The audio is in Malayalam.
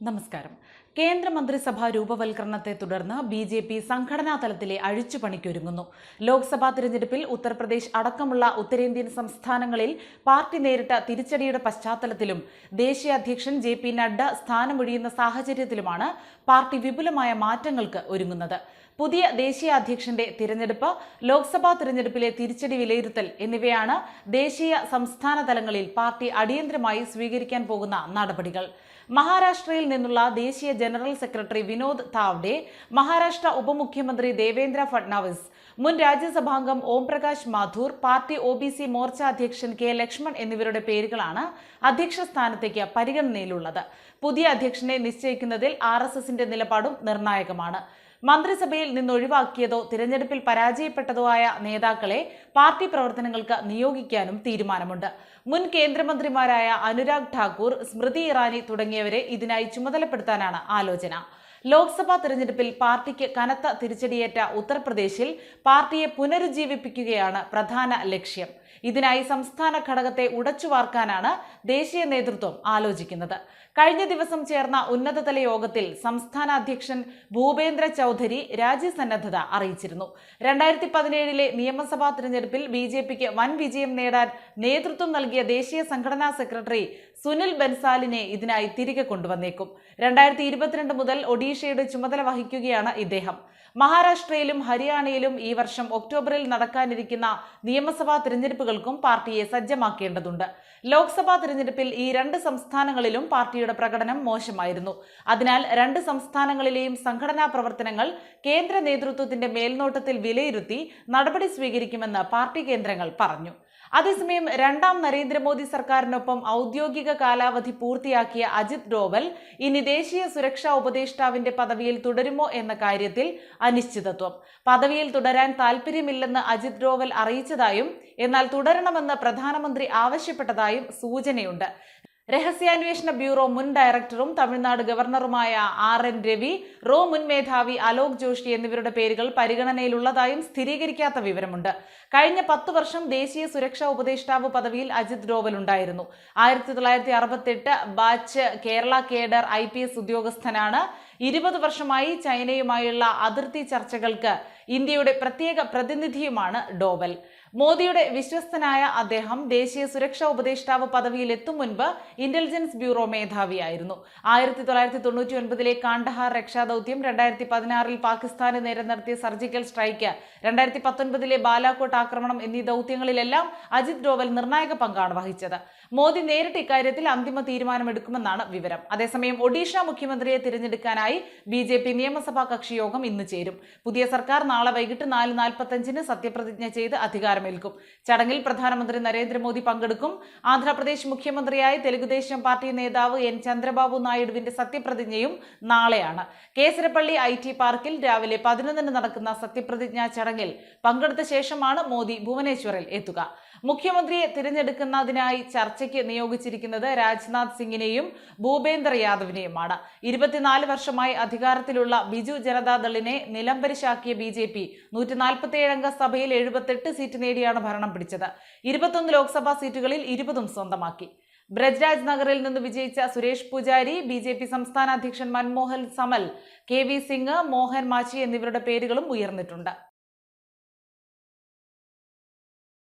നമസ്കാരം. കേന്ദ്രമന്ത്രിസഭാ രൂപവൽക്കരണത്തെ തുടർന്ന് ബി ജെ പി സംഘടനാ തലത്തിലെ അഴിച്ചുപണിക്കൊരുങ്ങുന്നു. ലോക്സഭാ തിരഞ്ഞെടുപ്പിൽ ഉത്തർപ്രദേശ് അടക്കമുള്ള ഉത്തരേന്ത്യൻ സംസ്ഥാനങ്ങളിൽ പാർട്ടി നേരിട്ട തിരിച്ചടിയുടെ പശ്ചാത്തലത്തിലും ദേശീയ അധ്യക്ഷൻ ജെ പി നഡ്ഡ സ്ഥാനമൊഴിയുന്ന സാഹചര്യത്തിലുമാണ് പാർട്ടി വിപുലമായ മാറ്റങ്ങൾക്ക് ഒരുങ്ങുന്നത്. പുതിയ ദേശീയ അധ്യക്ഷന്റെ തിരഞ്ഞെടുപ്പ് ലോക്സഭാ തിരഞ്ഞെടുപ്പിലെ തിരിച്ചടി വിലയിരുത്തൽ എന്നിവയാണ് ദേശീയ സംസ്ഥാന തലങ്ങളിൽ പാർട്ടി അടിയന്തരമായി സ്വീകരിക്കാൻ പോകുന്ന നടപടികൾ. മഹാരാഷ്ട്രയിൽ നിന്നുള്ള ദേശീയ ജനറൽ സെക്രട്ടറി വിനോദ് താവ്ഡെ മഹാരാഷ്ട്ര ഉപമുഖ്യമന്ത്രി ദേവേന്ദ്ര ഫഡ്നാവിസ് മുൻ രാജ്യസഭാംഗം Omprakash Mathur party O B C Morcha അധ്യക്ഷൻ കെ ലക്ഷ്മൺ എന്നിവരുടെ പേരുകളാണ് അധ്യക്ഷ സ്ഥാനത്തേക്ക് പരിഗണനയിലുള്ളത്. പുതിയ അധ്യക്ഷനെ നിശ്ചയിക്കുന്നതിൽ ആർ എസ് എസിന്റെ നിലപാടും നിർണായകമാണ്. മന്ത്രിസഭയിൽ നിന്നൊഴിവാക്കിയതോ തിരഞ്ഞെടുപ്പിൽ പരാജയപ്പെട്ടതോ ആയ നേതാക്കളെ പാർട്ടി പ്രവർത്തനങ്ങൾക്ക് നിയോഗിക്കാനും തീരുമാനമുണ്ട്. മുൻ കേന്ദ്രമന്ത്രിമാരായ അനുരാഗ് ഠാക്കൂർ സ്മൃതി ഇറാനി തുടങ്ങിയവരെ ഇതിനായി ചുമതലപ്പെടുത്താനാണ് ആലോചന. ലോക്സഭാ തെരഞ്ഞെടുപ്പിൽ പാർട്ടിക്ക് കനത്ത തിരിച്ചടിയേറ്റ ഉത്തർപ്രദേശിൽ പാർട്ടിയെ പുനരുജ്ജീവിപ്പിക്കുകയാണ് പ്രധാന ലക്ഷ്യം. ഇതിനായി സംസ്ഥാന ഘടകത്തെ ഉടച്ചുവാർക്കാനാണ് ദേശീയ നേതൃത്വം ആലോചിക്കുന്നത്. കഴിഞ്ഞ ദിവസം ചേർന്ന ഉന്നതതല യോഗത്തിൽ സംസ്ഥാന അധ്യക്ഷൻ ഭൂപേന്ദ്ര ചൗധരി രാജ്യസന്നദ്ധത അറിയിച്ചിരുന്നു. രണ്ടായിരത്തി പതിനേഴിലെ നിയമസഭാ തെരഞ്ഞെടുപ്പിൽ ബി ജെ പിക്ക് വൻ വിജയം നേടാൻ നേതൃത്വം നൽകിയ ദേശീയ സംഘടനാ സെക്രട്ടറി സുനിൽ ബൻസാലിനെ ഇതിനായി തിരികെ കൊണ്ടുവന്നേക്കും. രണ്ടായിരത്തി ഇരുപത്തിരണ്ട് മുതൽ ഒഡീഷയുടെ ചുമതല വഹിക്കുകയാണ് ഇദ്ദേഹം. മഹാരാഷ്ട്രയിലും ഹരിയാനയിലും ഈ വർഷം ഒക്ടോബറിൽ നടക്കാനിരിക്കുന്ന നിയമസഭാ തിരഞ്ഞെടുപ്പുകൾക്കും പാർട്ടിയെ സജ്ജമാക്കേണ്ടതുണ്ട്. ലോക്സഭാ തിരഞ്ഞെടുപ്പിൽ ഈ രണ്ട് സംസ്ഥാനങ്ങളിലും പാർട്ടിയുടെ പ്രകടനം മോശമായിരുന്നു. അതിനാൽ രണ്ട് സംസ്ഥാനങ്ങളിലെയും സംഘടനാ പ്രവർത്തനങ്ങൾ കേന്ദ്ര നേതൃത്വത്തിന്റെ മേൽനോട്ടത്തിൽ വിലയിരുത്തി നടപടി സ്വീകരിക്കുമെന്ന് പാർട്ടി കേന്ദ്രങ്ങൾ പറഞ്ഞു. അതേസമയം രണ്ടാം നരേന്ദ്രമോദി സർക്കാരിനൊപ്പം ഔദ്യോഗിക കാലാവധി പൂർത്തിയാക്കിയ അജിത് ഡോവൽ ഇനി ദേശീയ സുരക്ഷാ ഉപദേഷ്ടാവിന്റെ പദവിയിൽ തുടരുമോ എന്ന കാര്യത്തിൽ അനിശ്ചിതത്വം. പദവിയിൽ തുടരാൻ താൽപ്പര്യമില്ലെന്ന് അജിത് ഡോവൽ അറിയിച്ചതായും എന്നാൽ തുടരണമെന്ന് പ്രധാനമന്ത്രി ആവശ്യപ്പെട്ടതായും സൂചനയുണ്ട്. രഹസ്യാന്വേഷണ ബ്യൂറോ മുൻ ഡയറക്ടറും തമിഴ്നാട് ഗവർണറുമായ ആർ എൻ രവി റോ മുൻ മേധാവി അലോക് ജോഷി എന്നിവരുടെ പേരുകൾ പരിഗണനയിലുള്ളതായും സ്ഥിരീകരിക്കാത്ത വിവരമുണ്ട്. കഴിഞ്ഞ പത്തു വർഷം ദേശീയ സുരക്ഷാ ഉപദേഷ്ടാവ് പദവിയിൽ അജിത് ഡോവൽ ഉണ്ടായിരുന്നു. ആയിരത്തി തൊള്ളായിരത്തി അറുപത്തെട്ട് batch Kerala cadre I P S ഉദ്യോഗസ്ഥനാണ്. ഇരുപത് വർഷമായി ചൈനയുമായുള്ള അതിർത്തി ചർച്ചകൾക്ക് ഇന്ത്യയുടെ പ്രത്യേക പ്രതിനിധിയുമാണ് ഡോവൽ. മോദിയുടെ വിശ്വസ്തനായ അദ്ദേഹം ദേശീയ സുരക്ഷാ ഉപദേഷ്ടാവ് പദവിയിൽ എത്തും മുൻപ് ഇന്റലിജൻസ് ബ്യൂറോ മേധാവിയായിരുന്നു. ആയിരത്തി തൊള്ളായിരത്തി തൊണ്ണൂറ്റി ഒൻപതിലെ കാണ്ഡഹാർ രക്ഷാദൌത്യം രണ്ടായിരത്തി പതിനാറിൽ പാകിസ്ഥാന് നേരെ നടത്തിയ സർജിക്കൽ സ്ട്രൈക്ക് രണ്ടായിരത്തി പത്തൊൻപതിലെ ബാലാക്കോട്ട് ആക്രമണം എന്നീ ദൌത്യങ്ങളിലെല്ലാം അജിത് ഡോവൽ നിർണായക പങ്കാണ് വഹിച്ചത്. മോദി നേരിട്ട് ഇക്കാര്യത്തിൽ അന്തിമ തീരുമാനമെടുക്കുമെന്നാണ് വിവരം. അതേസമയം ഒഡീഷ മുഖ്യമന്ത്രിയെ തിരഞ്ഞെടുക്കാനായി ബി ജെ പി നിയമസഭാ കക്ഷി യോഗം ഇന്ന് ചേരും. പുതിയ സർക്കാർ നാളെ വൈകിട്ട് നാല് നാൽപ്പത്തഞ്ചിന് സത്യപ്രതിജ്ഞ ചെയ്ത് അധികാരമേൽക്കും ചടങ്ങിൽ പ്രധാനമന്ത്രി നരേന്ദ്രമോദി പങ്കെടുക്കും. ആന്ധ്രാപ്രദേശ് മുഖ്യമന്ത്രിയായി തെലുഗുദേശം പാർട്ടി നേതാവ് എൻ ചന്ദ്രബാബു നായിഡുവിന്റെ സത്യപ്രതിജ്ഞയും നാളെയാണ്. കേസരപ്പള്ളി ഐ ടി പാർക്കിൽ രാവിലെ പതിനൊന്നിന് നടക്കുന്ന സത്യപ്രതിജ്ഞാ ചടങ്ങിൽ പങ്കെടുത്ത ശേഷമാണ് മോദി ഭുവനേശ്വറിൽ എത്തുക. മുഖ്യമന്ത്രിയെ തിരഞ്ഞെടുക്കുന്നതിനായി ചർച്ചയ്ക്ക് നിയോഗിച്ചിരിക്കുന്നത് രാജ്നാഥ് സിംഗിനെയും ഭൂപേന്ദർ യാദവിനെയുമാണ്. ഇരുപത്തിനാല് വർഷമായി അധികാരത്തിലുള്ള ബിജു ജനതാദളിനെ നിലംപരിശാക്കിയ ബി ജെ പി സഭയിൽ എഴുപത്തെട്ട് സീറ്റ് നേടിയാണ് ഭരണം പിടിച്ചത്. ഇരുപത്തൊന്ന് ലോക്സഭാ സീറ്റുകളിൽ ഇരുപതും സ്വന്തമാക്കി. ബ്രജ്രാജ് നഗറിൽ നിന്ന് വിജയിച്ച സുരേഷ് പൂജാരി ബി ജെ പി സംസ്ഥാന അധ്യക്ഷൻ മൻമോഹൻ സമൽ കെ വി സിംഗ് മോഹൻ മാച്ചി എന്നിവരുടെ പേരുകളും ഉയർന്നിട്ടുണ്ട്.